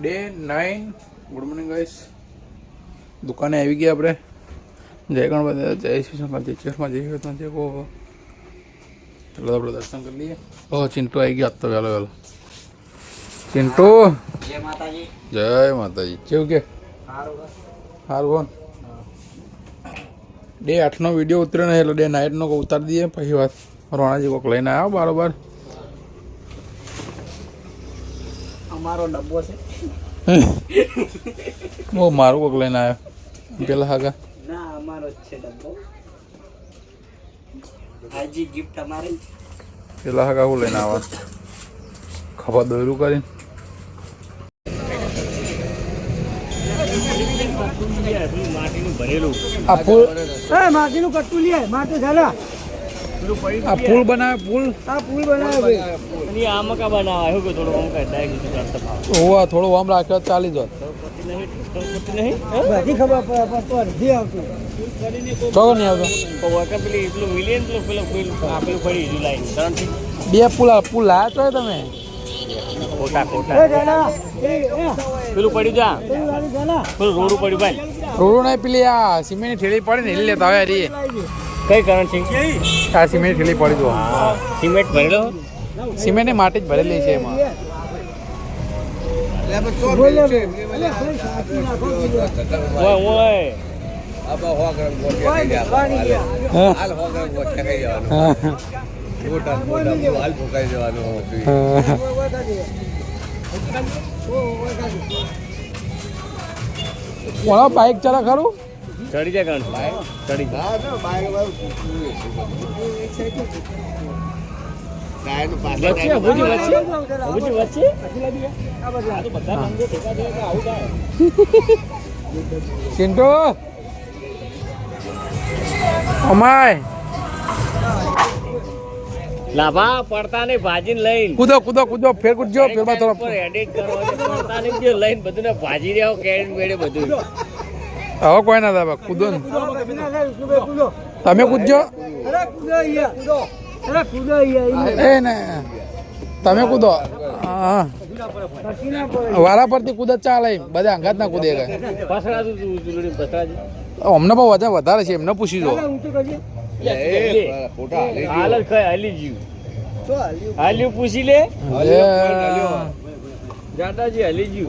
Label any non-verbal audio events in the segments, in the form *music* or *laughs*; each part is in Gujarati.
Day nine good morning guys દુકાને આવી ગયા આપણે. જય ગણપતિ જય શ્રી શંકર જય ચેરમાં જય શ્રી જય કો ચલો આપણે દર્શન કરી લઈએ. ઓ ચિંટુ આવી ગયા તો વહેલો વહેલો ચિંટુ? જય માતાજી. જય માતાજી. કેવું કે? સારું કોણ ડે આઠનો વીડિયો ઉતર્યો ને એટલે ડે નાઇટનો ઉતારી દઈએ. પછી વાત રોણાજી કોક લઈને આવ્યો બારોબાર. અમારો ડબ્બો છે. મારું કોક લઈને આવ્યો. પેલા હાગા ના અમારો જ છે ડબ્બો. હાજી ગિફ્ટ અમારી. પેલા હાગા હું લઈને આવા ખબર દોરું કરીને. આ પુલ માટીનું કટ્ટું લે માટે ઝાલા. આ પુલ બનાવે પુલ? આ પુલ બનાવે ભાઈ. આ મકા બનાવે એવું કે થોડું આમ કરતા નહીં હોવા થોડો આમ રાખ્યો ચાલી જોત બાકી ખબર પર તો અડધી આવતી ચોગો નહીં આવતો? પેલી મિલિયન પડી ગયું લાઈન બે પુલ આ પુલ લાયા છો તમે? ખોટા એ ખોટા ઝાલા એ એ. પેલું પડ્યું જા. પેલું રોડ પડ્યું ભાઈ. રોડું નહીં પેલી આ સિમેન્ટની ઠેલી પડે ને એટલે લેતા હવે કઈ કરંટ છે? આ સિમેન્ટ ઠેલી પડી જો સિમેન્ટ ભરેલો? સિમેન્ટની માટી જ ભરેલી છે એમાં. બાઈક. ઓય ઓય ચલા ખરું ચડી જાય કરંટ ચડી જાય. ભુજી ભુજી ચિંટુ અમાય. લાભા પડતા ને ભાજીને લઈને. કૂદો કૂદો કૂદો ફેર કૂદજો ફેરમાં થોડો. એડિટ કરો. પડતા ને લઈને બધું ને ભાજી રહ્યો કેડ મેળે બધું હવે કોઈ ના દાબા કૂદો. તમે કૂદજો. એ ને તમે કૂદો હા. વારા પરથી કૂદત ચાલે બધા અંગાત ના કૂદે પસરા અમને બહુ વધારે વધારે છે એમને પૂછી જીવ હાલ્યું. પૂછી લે એ. હાલી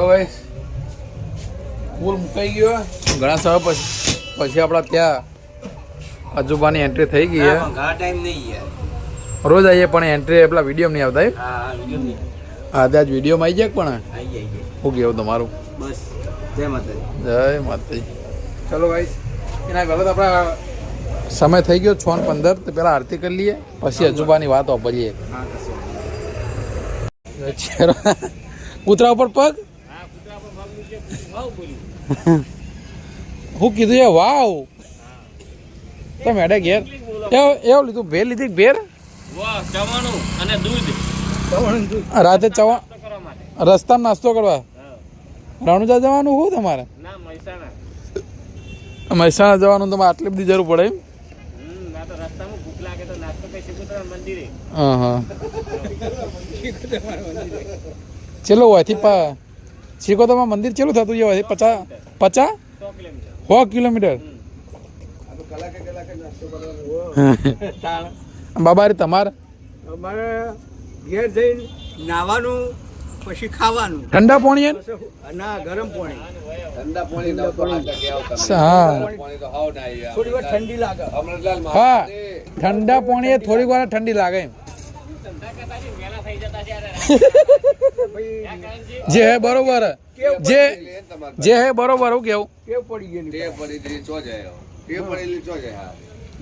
ગાઈસ પુલ મુકાઈ ગયો ઘણા સમય પછી પછી આપણા ત્યાં અજુબાની એન્ટ્રી થઈ ગઈ છે ઘણા ટાઈમ નહીં રોજ આવીએ પણ એન્ટ્રી પેલા વીડિયો નહીં આવતા? હા ત્યાં જ વિડીયોમાં આવી જાય પણ? હું ગયો શું તમારું? બસ જય માતાજી. જય માતાજી. ચલો ભાઈ એના પહેલાં તો આપણા સમય થઈ ગયો છ ને પંદર તો પહેલાં આરતી કરી લઈએ પછી અજુબાની વાત વાપરીએ કૂતરા ઉપર પગ? હા હું કીધું એ વાવ. તો મેડે ઘેર. એવું એવું લીધું ભેર લીધી ભેર અને દૂધ. રાતે ચવા રસ્તામાં નાસ્તો કરવા? હા. રણુજા જવાનું શું તમારે? મહેસાણા. જવાનું તમારે આટલી બધી જરૂર પડે એમ? હમ ના તો રસ્તામાં ભૂખ લાગે તો નાસ્તો કઈ શીખું મંદિરે. હા હા. ચેલો હોયથી પા શીખોતરમાં મંદિર ચેલું થતું છે? પચાસ પચાસ? સો કિલોમીટર. બાબા તમારે? અમારે ઘેર જઈને નાવાનું પછી ખાવાનું. ઠંડા પાણી ના ગરમ પાણી. હા થોડી વાર ઠંડી લાગે. હા ઠંડા પાણી એ થોડીક વાર ઠંડી લાગે એમ. *laughs* જે હે બરોબર. જે જે હે બરોબર હું કેવું?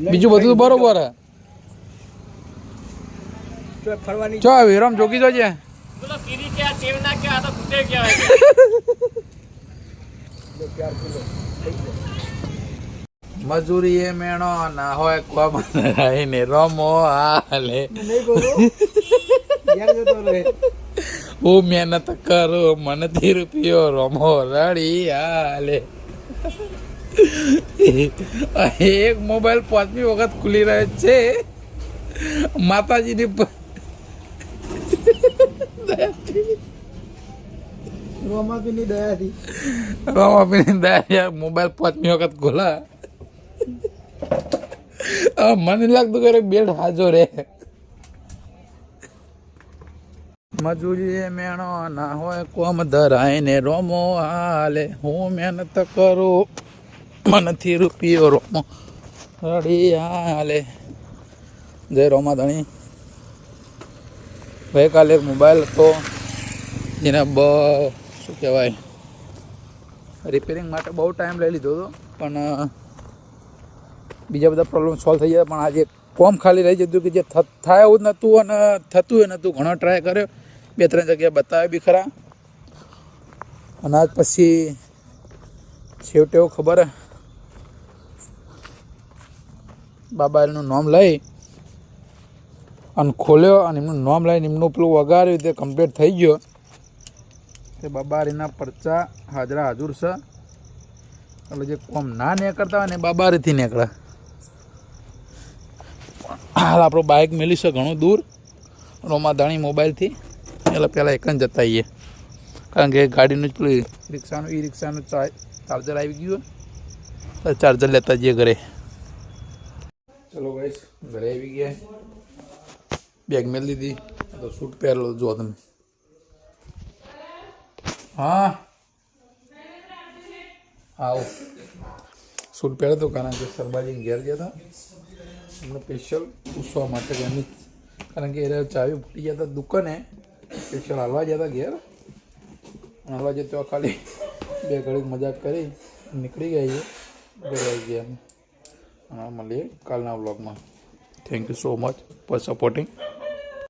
બીજું બધું તો બરોબર. હે તો ફરવાની ચો વિરમ જોગી જોજે મજૂરી એ મેણો ના હોય કોમ ને રમો હાલે. હું મહેનત કરું મનથી રૂપિયો રમો રડી હાલે. એક મોબાઈલ પાંચમી વખત ખુલી રહ્યો છે. માતાજીની રોમાપીની દયાથી. રોમાપીની દયા મોબાઈલ પાંચમી વખત ખોલા. મને લાગતું કે બેડ હાજો રે. મજૂરી મેણો ના હોય, કોમ ધરાય ને રોમો હાલે. હું મહેનત કરું, મનથી રૂપિયો રોમો રડી હાલે. જય રોમા ધણી. ગઈકાલે એક મોબાઈલ હતો જેને બ, શું કહેવાય રિપેરિંગ માટે બહુ ટાઈમ લઈ લીધો હતો, પણ બીજા બધા પ્રોબ્લેમ સોલ્વ થઈ ગયા પણ આજે કોમ ખાલી રહી જતું કે જે થાય એવું જ નહોતું અને થતું એ નહોતું. ઘણો ટ્રાય કર્યો. બે ત્રણ જગ્યાએ બતાવે બી ખરા. અને આજ પછી છેવટે એવું ખબર બાબાનું બાબા નામ લઈ અને ખોલ્યો અને એમનું નામ લઈને એમનું પેલું વગાડ્યું તે કમ્પ્લીટ થઈ ગયો. તે બાબારીના પરચા હાજરા હાજર છે. એટલે જે કોમ ના નીકળતા હોય ને બાબારીથી નીકળે. હાલ આપણો બાઇક મેલી છે ઘણું દૂર. રોમાદાણી મોબાઈલથી. એટલે પહેલાં એક જ જતા આવીએ કારણ કે ગાડીનું જ પેલું રિક્ષાનું ઈ રિક્ષાનું ચાર્જર આવી ગયું તો ચાર્જર લેતા જઈએ ઘરે. ચલો ભાઈ ઘરે આવી ગયા. બેગ મેળ લીધી તો સૂટ પહેરેલો જો તમે. હા. આવો. સૂટ પહેર્યો તો કારણ કે સરબાજી ઘેર ગયા હતા. એમને સ્પેશિયલ પૂછવા માટે ઘરની કારણ કે એને ચાવી ફૂટી હતા દુકાને સ્પેશિયલ હાલવા ગયા હતા ઘેર. હાલવા જતો ખાલી બે ઘડી મજાક કરી નીકળી ગયા છે, ઘરે આવી ગયા અને મળીએ કાલના વ્લોગમાં thank you so much for supporting